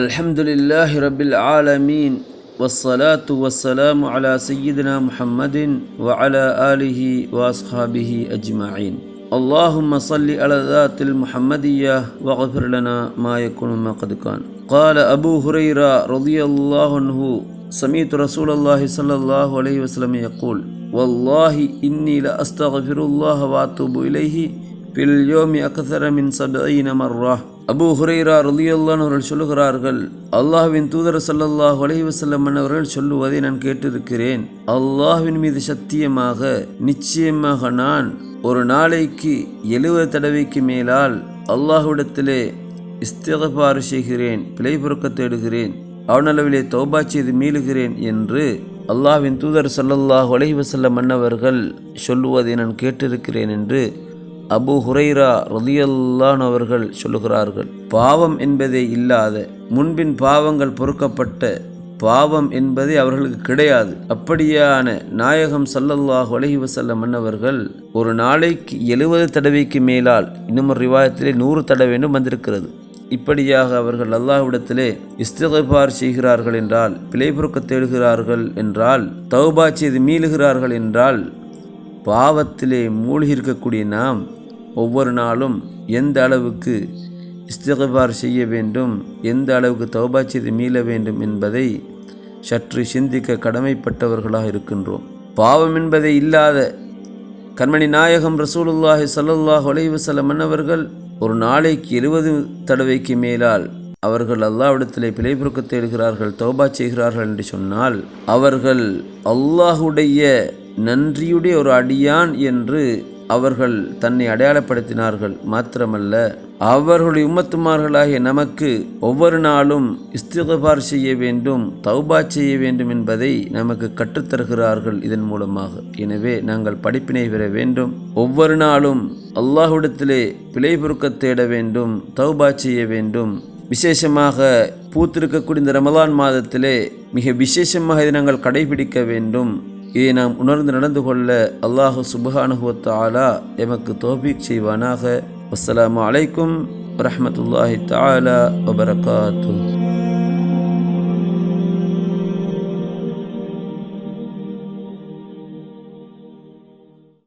الحمد لله رب العالمين والصلاة والسلام على سيدنا محمد وعلى آله وأصحابه أجمعين اللهم صل على ذات المحمدية واغفر لنا ما يكون ما قد كان قال أبو هريرة رضي الله عنه سمعت رسول الله صلى الله عليه وسلم يقول والله إني لأستغفر الله وأتوب إليه في اليوم أكثر من سبعين مرة அபு ஹுரைரா ரலியல்லான் அவர்கள் சொல்லுகிறார்கள் அல்லாஹ்வின் தூதர் ஸல்லல்லாஹு வலைவசல்லம் அவர்கள் சொல்லுவதை நான் கேட்டிருக்கிறேன். அல்லாஹ்வின் மீது சத்தியமாக நிச்சயமாக நான் ஒரு நாளைக்கு எழுபது தடவைக்கு மேலால் அல்லாஹ்விடத்திலே இஸ்திகபாறு செய்கிறேன் பிழை பொறுக்க தேடுகிறேன் அவனளவிலே தௌபா செய்து மீளுகிறேன் என்று அல்லாஹ்வின் தூதர் சல்லல்லாஹ் வலைவசல்லம் மன்னவர்கள் சொல்லுவதை நான் கேட்டிருக்கிறேன் என்று அபு ஹுரைரா ரதியல்லான் அவர்கள் சொல்லுகிறார்கள் பாவம் என்பதே இல்லாத முன்பின் பாவங்கள் பொறுக்கப்பட்ட பாவம் என்பதே அவர்களுக்கு கிடையாது. அப்படியான நாயகம் சல்லல்லாஹ் அலைஹி வஸல்லம் மன்னவர்கள் ஒரு நாளைக்கு எழுபது தடவைக்கு மேலால் இன்னும் ஒரு ரிவாயத்திலே நூறு தடவைன்னு வந்திருக்கிறது. இப்படியாக அவர்கள் அல்லாஹ்விடத்திலே இஸ்திகபார் செய்கிறார்கள் என்றால் பிழை பொறுக்க தேடுகிறார்கள் என்றால் தௌபா செய்து மீளுகிறார்கள் என்றால் பாவத்திலே மூழ்கி இருக்கக்கூடிய நாம் ஒவ்வொரு நாளும் எந்த அளவுக்கு இஸ்திகபார் செய்ய வேண்டும் எந்த அளவுக்கு தௌபா செய்து மீள வேண்டும் என்பதை சற்று சிந்திக்க கடமைப்பட்டவர்களாக இருக்கின்றோம். பாவம் என்பதை இல்லாத கண்மணி நாயகம் ரசூலுல்லாஹி சல்லுல்லாஹ் அலைஹி வஸல்லம் மன்னவர்கள் ஒரு நாளைக்கு எழுபது தடவைக்கு மேலால் அவர்கள் அல்லாவிடத்திலே பிழை பொறுக்க தேடுகிறார்கள் தௌபா செய்கிறார்கள் என்று சொன்னால் அவர்கள் அல்லாஹுடைய நன்றியுடைய ஒரு அடியான் என்று அவர்கள் தன்னை அடையாளப்படுத்தினார்கள் மாத்திரமல்ல அவர்களுடைய உம்மத்துமார்களாகிய நமக்கு ஒவ்வொரு நாளும் இஸ்திகபார் செய்ய வேண்டும் தௌபா செய்ய வேண்டும் என்பதை நமக்கு கற்றுத்தருகிறார்கள் இதன் மூலமாக. எனவே நாங்கள் படிப்பினை பெற வேண்டும். ஒவ்வொரு நாளும் அல்லாஹ்விடத்திலே பிழை பொறுக்க தேட வேண்டும் தௌபா செய்ய வேண்டும். விசேஷமாக பூத்திருக்கக்கூடிய இந்த ரமலான் மாதத்திலே மிக விசேஷமாக இதை நாங்கள் கடைபிடிக்க வேண்டும். இதை நாம் உணர்ந்து நடந்து கொள்ள அல்லாஹு சுபஹானுவத் ஆலா எமக்கு தோபிக் செய்வானாக அஸ்ஸலாமு அலைக்கும் வரஹமத்துல்லாஹி தாலா வபரகாத்து